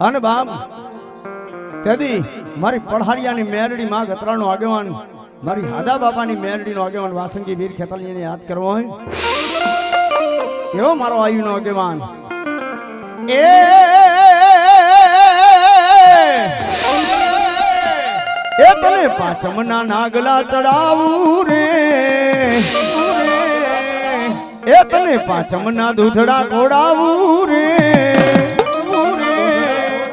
અને બાપ તેથી મારી પઢારિયાની મેરડી માં ગતરાનો આગેવાન, મારી હાદા બાપાની મેરડીનો આગેવાન વાસંગી વીર ખેતલિયાને યાદ કરવો હોય? એવો મારો આયુનો આગેવાન. એ! એ તને પાંચમના નાગલા ચડાવું રે. એ તને પાંચમના દૂધડા ખોડાવું રે.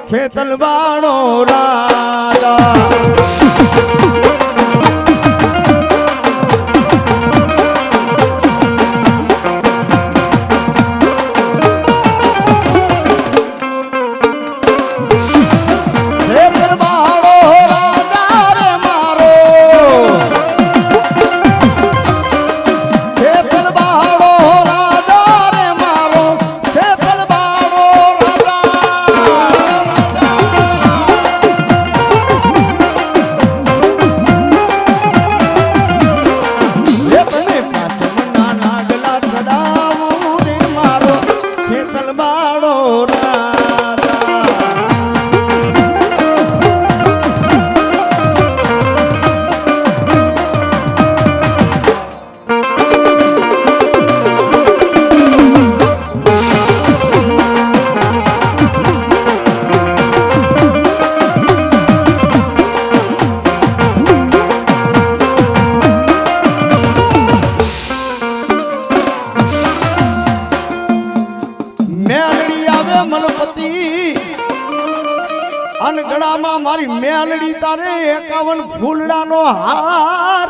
ખેતલ બાણો રાજા. મલપતિ. અનગડામાં મારી મેલડી તારે એકાવન ફૂલડાનો હાર.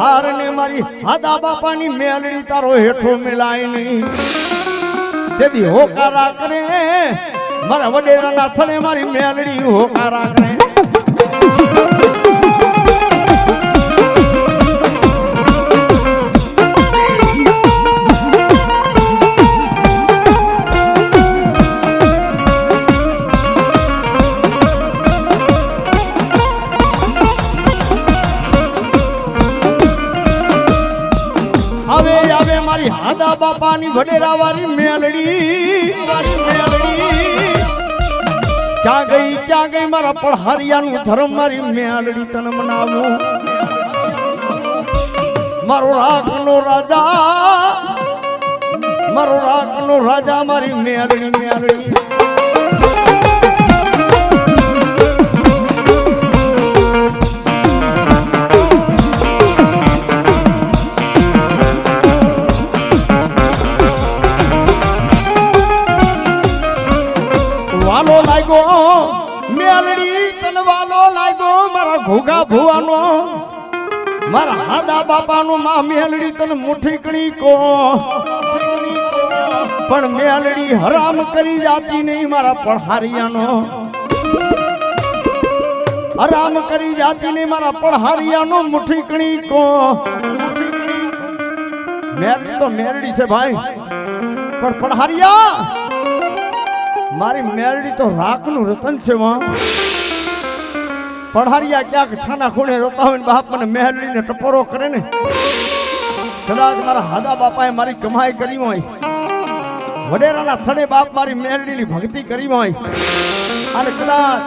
હાર ને મારી હાદા બાપાની મેલડી તારો હેઠો મેલાય નહીં. તેથી હોકારા કરે, મારા વડેરાના થળે મારી મેલડી હોકારા કરે. મારી હાદા બાપાની વડેરા વાળી મેલડી. ક્યાં ગઈ ક્યાં ગઈ મારા પળહરિયાનું ધર્મ મારી મેલડી તને મનાવું? મારો રાખનો રાજા, મારો રાખનો રાજા મારી મેલડી મેલડી. લાગ્યો. મેલડી તનવાલો લાગ્યો. મારા ઘોઘા ભુવાનો. મારા હાદા બાપાનો માં મેલડી તન મુઠીકણી કો. પણ મેલડી હરામ કરી જાતી નહીં મારા પઢારિયાનો હરામ કરી જાતી નહીં મારા પઢારિયાનો મુઠીકણી કો. મેલડી તો મેલડી છે ભાઈ. પણ પઢારિયા મારી મેરડી તો રાખનું રતન છે, માં. પઢારિયા ક્યાંક છાના ખૂણે રોતા હોય ને બાપ મને મેરડીને ટપોરો કરે ને, કદાચ મારા હાદા બાપાએ મારી કમાઈ કરી હોય. વડેરાના થડે બાપ મારી મેરડીની ભક્તિ કરી હોય. અને કદાચ